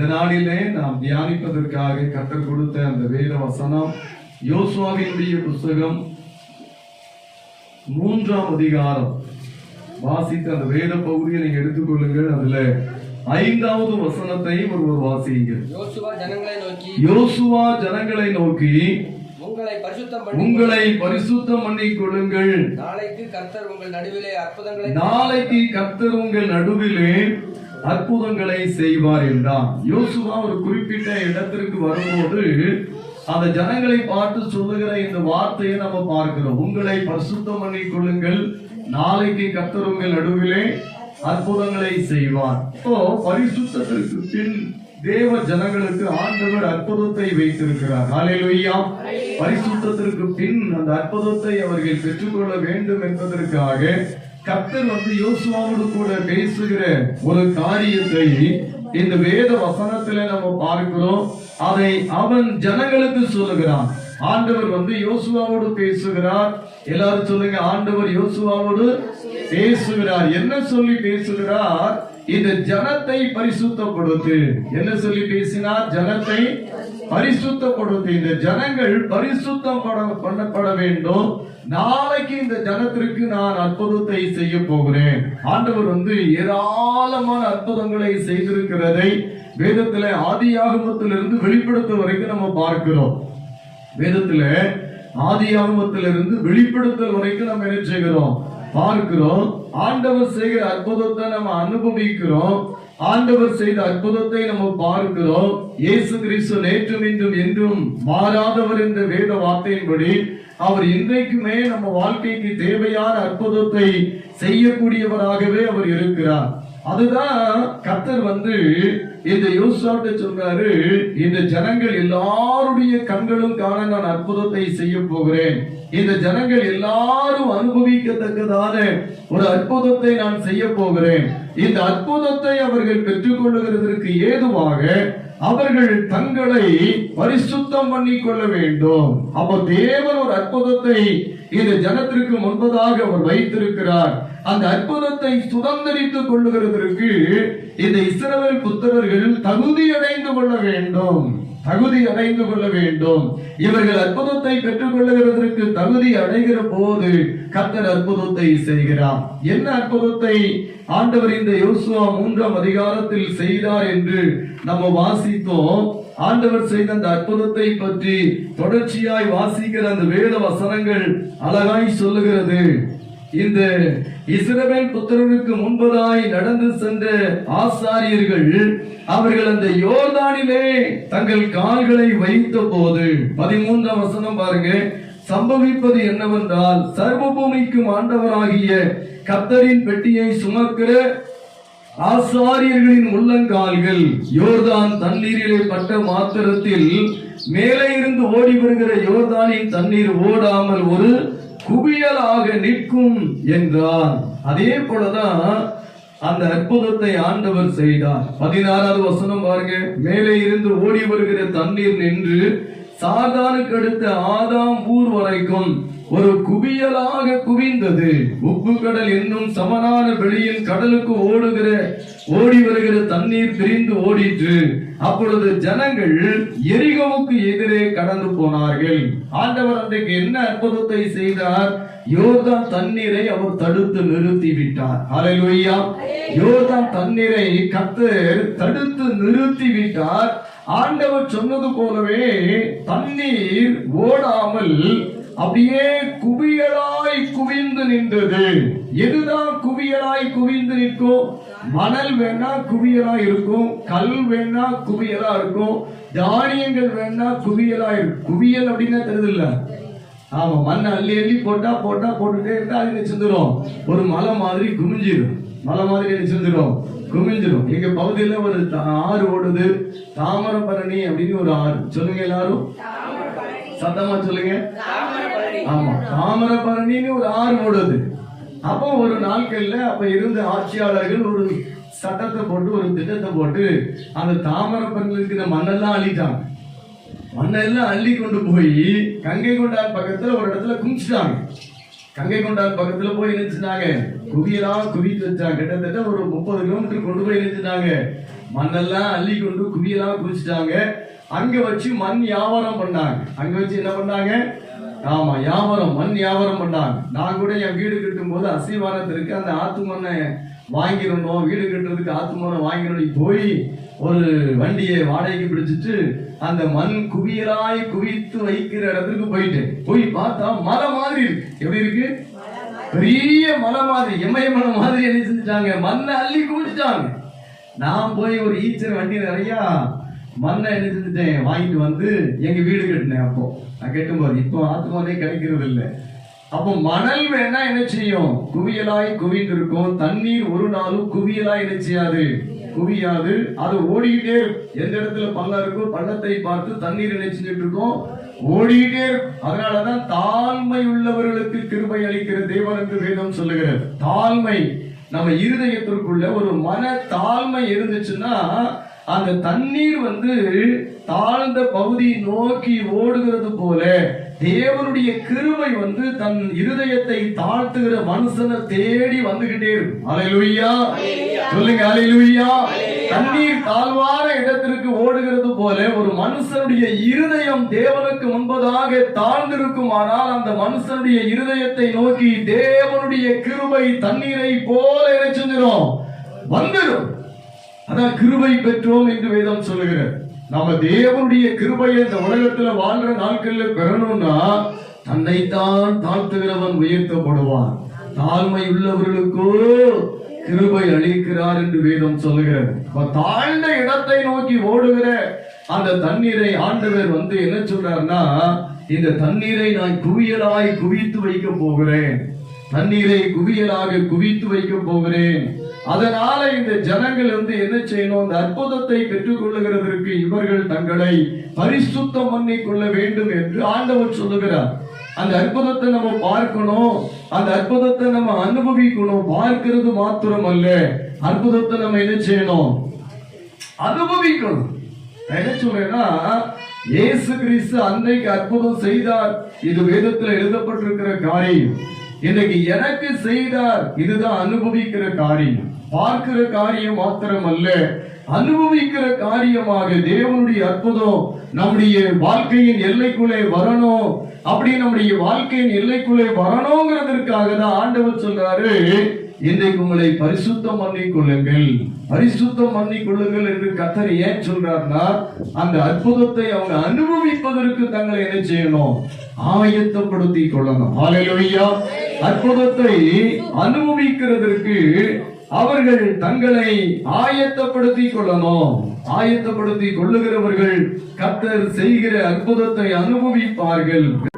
இந்த நாளிலே நாம் தியானிப்பதற்காக கற்றுக் கொடுத்த அந்த வேத வசனம் யோசுவாவினுடைய புஸ்தகம் மூன்றாம் அதிகாரம். வாசித்த அந்த வேத பகுதியை நீங்க எடுத்துக்கொள்ளுங்கள் அதுல ஐந்தாவது வசனத்தை ஒருவர் வாசியுங்கள். யோசுவா ஜனங்களை நோக்கி யோசுவா ஜனங்களை நோக்கி உங்களை பரிசுத்தம் பண்ணி உங்களை பரிசுத்தம் பண்ணிக் கொள்ளுங்கள். நாளைக்கு கர்த்தர் உங்கள் நடுவிலே அற்புதங்களை நாளைக்கு கர்த்தர் உங்கள் நடுவிலே அற்புதங்களை செய்வார் என்றான். யோசுவா ஒரு குறிப்பிட்ட இடத்திற்கு வரும்போது அந்த ஜனங்களை பார்த்து சொல்லுகிற இந்த வார்த்தையை நம்ம பார்க்கிறோம். உங்களை பரிசுத்தம் பண்ணிக் கொள்ளுங்கள். நாளைக்கு கத்தருங்கள் உங்கள் நடுவிலே அற்புதங்களை செய்வார். இப்போ பரிசுத்தத்திற்கு பின் தேவ ஜனங்களுக்கு ஆண்டவர் அற்புதத்தை வைத்திருக்கிறார். ஹalleluya. பரிசுத்தத்திற்கு பின் அந்த அற்புதத்தை அவர்கள் பெற்றுக்கொள்ள வேண்டும் என்பதற்காக கர்த்தர் வந்து யோசுவாவோடு கூட பேசுகிற ஒரு காரியத்தை இந்த வேத வசனத்துல நம்ம பார்க்கிறோம். அதை அவன் ஜனங்களுக்கு சொல்லுகிறான். ஆண்டவர் வந்து யோசுவாவோடு பேசுகிறார். எல்லாரும் சொல்லுங்க ஆண்டவர் யோசுவாவோடு பேசுகிறார் என்ன சொல்லி பேசுகிறார் இந்த ஜனத்தை பரிசுத்தப்படுத்து. என்ன சொல்லி பேசினார்? ஜனத்தை பரிசுத்தப்படுத்து. இந்த ஜனங்கள் பரிசுத்தம் பண்ணப்பட வேண்டும். நாளைக்கு இந்த ஜனத்திற்கு நான் அற்புதத்தை செய்ய போகிறேன். ஆண்டவர் வந்து ஏராளமான அற்புதங்களை செய்திருக்கிறதை வேதத்திலே ஆதியாகமத்திலிருந்து வெளிப்படுத்த வரைக்கும் நம்ம பார்க்கிறோம். வேதத்துல ஆதியாகமத்திலிருந்து வெளிப்படுத்தல் வரைக்கும் நம்ம என்ன செய்கிறோம்? பார்க்கிறோம். ஆண்டவர் செய்கிற அற்புதத்தை நம்ம அனுபவிக்கிறோம். ஆண்டவர் செய்த அற்புதத்தை நம்ம பார்க்கிறோம். இயேசு கிறிஸ்து நேற்றும் இன்றும் என்றும் மாறாதவர் என்ற வேத வார்த்தையின்படி அவர் இன்றைக்குமே நம்ம வாழ்க்கைக்கு தேவையான அற்புதத்தை செய்யக்கூடியவராகவே அவர் இருக்கிறார். அதுதான் கர்த்தர் வந்து இந்த யோசுவாட்ட சொல்றாரு இந்த ஜனங்கள் எல்லாருடைய கண்களும் காண நான் அற்புதத்தை செய்ய போகிறேன். இந்த ஜனங்கள் எல்லாரும் அனுபவிக்கத்தக்கதான ஒரு அற்புதத்தை நான் செய்ய போகிறேன். இந்த அற்புதத்தை அவர்கள் பெற்றுக்கொள்ளுகிறதற்கு ஏதுவாக அவர்கள் தங்களை பரிசுத்தம் பண்ணி கொள்ள வேண்டும். அப்ப தேவன் ஒரு அற்புதத்தை இந்த ஜனத்திற்கு முன்பதாக அவர் வைத்திருக்கிறார். அந்த அற்புதத்தை சுதந்திரித்துக் கொள்ளுகிறதற்கு இந்த இஸ்ரவேல் புத்திரர்கள் தகுதி அடைந்து கொள்ள வேண்டும். தகுதி அடைந்து கொள்ள வேண்டும். இவர்கள் அற்புதத்தை பெற்றுக் கொள்ளுகிறதற்கு தகுதி அடைகிற போது கர்த்தர் அற்புதத்தை செய்கிறார். என்ன அற்புதத்தை? ஆண்டவர் இந்த யோசுவா மூன்றாம் அதிகாரத்தில் செய்தார் என்று நம்ம வாசித்தோம். ஆண்டவர் செய்த அந்த அற்புதத்தை பற்றி தொடர்ச்சியாய் வாசிக்கிற அந்த வேத வசனங்கள் அழகாய் சொல்லுகிறது. இந்த இஸ்ரவேல் புத்தருக்கு முன்பதாய் நடந்து சென்ற ஆசாரியர்கள் அவர்கள் அந்த யோர்தானிலே தங்கள் கால்களை வைத்த போது பதிமூன்றாம் வசனம் பாருங்க சம்பவிப்பது என்னவென்றால் சர்வ பூமிக்கும் ஆண்டவராகிய கத்தரின் பெட்டியை சுமக்கிற ஆசாரியர்களின் உள்ளங்கால்கள் யோர்தான் தண்ணீரிலே பட்ட மாத்திரத்தில் மேலே இருந்து ஓடி வருகிற யோர்தானின் தண்ணீர் ஓடாமல் ஒரு குவியலாக நிற்கும் என்றான். அதே போலதான் அந்த அற்புதத்தை ஆண்டவர் செய்தார். பதினாறாவது வசனம் பாருங்க. மேலே இருந்து ஓடி வருகிற தண்ணீர் நின்று சாதானுக்கு அடுத்த ஆதாம் ஊர் வரைக்கும் ஒரு குவியலாக குவிந்தது. உப்பு கடல் என்னும் சமனான வெளியில் கடலுக்கு ஓடுகிற ஓடி வருகிற தண்ணீர் பிரிந்து ஓடிற்று. அப்பொழுது ஜனங்கள் எரிகோவுக்கு எதிரே கடந்து போனார்கள். ஆண்டவர் அன்றைக்கு என்ன அற்புதத்தை செய்தார்? யோர்தான் தண்ணீரை அவர் தடுத்து நிறுத்தி விட்டார் ஹalleluya. யோர்தான் தண்ணீரை கத்து தடுத்து நிறுத்தி விட்டார் ஆண்டவர் சொன்னது போலவே தண்ணீர் ஓடாமல் அப்படியே குவியலாய் குவிந்து நின்றது. எதுதான் குவியலாய் குவிந்து நிற்கும் மணல் வேணா குவியலா இருக்கும் கல் வேணா குவியலா இருக்கும் தானியங்கள் வேணா குவியலா இருக்கும். குவியல் அப்படின்னா தெரியுது இல்ல ஆமா மண்ணை அள்ளி அள்ளி போட்டா போட்டா போட்டுட்டே இருந்தா அது நினைச்சிருந்துடும் ஒரு மலை மாதிரி குமிஞ்சிடும் மலை மாதிரி நினைச்சிருந்துடும் குமிஞ்சிடும் எங்க பகுதியில ஒரு த- ஆறு ஓடுது. தாமரபரணி அப்படின்னு ஒரு ஆறு. சொல்லுங்க எல்லாரும். சத்தமா சொல்லுங்க. ஆமா. தாமரபரணின்னு ஒரு ஆறு ஓடுது. அப்போ ஒரு நாட்கள்ல அப்ப இருந்த ஆட்சியாளர்கள் ஒரு சட்டத்தை போட்டு ஒரு திட்டத்தை போட்டு அந்த தாமிரபரணியில் இருக்கிற மண்ணெல்லாம் அள்ளிட்டாங்க. மண்ணெல்லாம் அள்ளி கொண்டு போய் கங்கை கொண்டார் பக்கத்துல ஒரு இடத்துல குமிச்சிட்டாங்க. கங்கை கொண்டார் பக்கத்துல போய் நினைச்சுனாங்க குவியலா குவித்து வச்சாங்க கிட்டத்தட்ட ஒரு முப்பது கிலோமீட்டர் கொண்டு போய் நினைச்சுனாங்க மண்ணெல்லாம் அள்ளி கொண்டு குவியலா குவிச்சிட்டாங்க. அங்க வச்சு மண் வியாபாரம் பண்ணாங்க. அங்க வச்சு என்ன பண்ணாங்க? ஆமா வியாபாரம் மண் வியாபாரம் பண்ணாங்க. நான் கூட என் வீடு கட்டும் போது அசைவாரத்திற்கு அந்த ஆத்து மண்ணை வாங்கிடணும் வீடு கட்டுறதுக்கு ஆத்து மண்ணை வாங்கிடணும் போய் ஒரு வண்டியை வாடகைக்கு பிடிச்சிட்டு அந்த மண் குவியலாய் குவித்து வைக்கிற இடத்துக்கு போயிட்டேன் போய் பார்த்தா மரம் மாதிரி இருக்கு. எப்படி இருக்கு? பெரிய மலை மாதிரி எமயமலை மாதிரி என்ன செஞ்சுட்டாங்க. மண்ணை அள்ளி குவிச்சிட்டாங்க நான் போய் ஒரு ஈச்சர் வண்டி நிறைய மண்ணை என்ன செஞ்சுட்டேன். வாங்கிட்டு வந்து எங்க வீடு கட்டினேன் அப்போ. நான் கட்டும்போது. இப்போ ஆத்துமானே கிடைக்கிறது இல்லை. அப்போ மணல் வேணா என்ன செய்யும்? குவியலாய் குவிட்டு இருக்கும். தண்ணீர் ஒரு நாளும் குவியலாய் என்ன செய்யாது? குவியாது. அது ஓடிக்கிட்டே இருக்கும். எந்த இடத்துல பள்ளம் இருக்கோ பள்ளத்தை பார்த்து தண்ணீர் என்ன செஞ்சுட்டு இருக்கும்? ஓடிக்கிட்டே இருக்கும். அதனாலதான் தாழ்மை உள்ளவர்களுக்கு கிருபை அளிக்கிற தேவன் என்று வேதம் சொல்லுகிறது. தாழ்மை நம்ம இருதயத்திற்குள்ள ஒரு மன தாழ்மை இருந்துச்சுன்னா அந்த தண்ணீர் வந்து தாழ்ந்த பகுதியை நோக்கி ஓடுகிறது போல தேவனுடைய கிருபை வந்து தன் இருதயத்தை தாழ்த்துகிற மனுஷனை தேடி வந்துகிட்டே இருக்கும். அலையிலுயா. சொல்லுங்க அலையிலுயா. தண்ணீர் தாழ்வான இடத்திற்கு ஓடுகிறது போல ஒரு மனுஷனுடைய இருதயம் தேவனுக்கு முன்பதாக தாழ்ந்திருக்குமானால் அந்த மனுஷனுடைய இருதயத்தை நோக்கி தேவனுடைய கிருபை தண்ணீரை போல என்ன செஞ்சிடும் வந்துடும் அதான் கிருபை பெற்றோம் என்று வேதம் சொல்லுகிறது. நம்ம தேவனுடைய கிருபையை இந்த உலகத்துல வாழ்ற நாட்கள்ல பெறணும்னா தன்னைத்தான் தாழ்த்துகிறவன் உயர்த்தப்படுவான். தாழ்மை உள்ளவர்களுக்கோ கிருபை அளிக்கிறார் என்று வேதம் சொல்லுகிறது. அப்ப தாழ்ந்த இடத்தை நோக்கி ஓடுகிற அந்த தண்ணீரை ஆண்டவர் வந்து என்ன சொல்றாருன்னா இந்த தண்ணீரை நான் குவியலாய் குவித்து வைக்க போகிறேன். தண்ணீரை குவியலாக குவித்து வைக்க போகிறேன். அதனால இந்த ஜனங்கள் வந்து என்ன செய்யணும்? அந்த அற்புதத்தை பெற்றுக் கொள்ளுகிறதற்கு இவர்கள் தங்களை பரிசுத்தம் பண்ணி கொள்ள வேண்டும் என்று ஆண்டவர் சொல்லுகிறார். அந்த அற்புதத்தை நம்ம பார்க்கணும். அந்த அற்புதத்தை நம்ம அனுபவிக்கணும். பார்க்கிறது மாத்திரம் அல்ல அற்புதத்தை நம்ம என்ன செய்யணும்? அனுபவிக்கணும். என்ன சொல்றேன்னா இயேசு கிறிஸ்து அன்றைக்கு அற்புதம் செய்தார். இது வேதத்தில் எழுதப்பட்டிருக்கிற காரியம். இன்னைக்கு எனக்கு செய்தார். இதுதான் அனுபவிக்கிற காரியம். பார்க்கிற காரியம் மாத்திரம் அல்ல அனுபவிக்கிற காரியமாக தேவனுடைய அற்புதம் நம்முடைய வாழ்க்கையின் எல்லைக்குள்ளே வரணும். அப்படி நம்முடைய வாழ்க்கையின் எல்லைக்குள்ளே வரணுங்கிறதற்காக தான் ஆண்டவர் சொல்றாரு. இன்றைக்கு உங்களை பரிசுத்தம் பண்ணி கொள்ளுங்கள். பரிசுத்தம் பண்ணி கொள்ளுங்கள் என்று கத்தர் ஏன் சொல்றாருன்னா அந்த அற்புதத்தை அவங்க அனுபவிப்பதற்கு தங்களை என்ன செய்யணும்? ஆயத்தப்படுத்தி கொள்ளணும். அற்புதத்தை அனுபவிக்கிறதற்கு அவர்கள் தங்களை ஆயத்தப்படுத்தி கொள்ளணும். ஆயத்தப்படுத்தி கொள்ளுகிறவர்கள் கத்தர் செய்கிற அற்புதத்தை அனுபவிப்பார்கள்.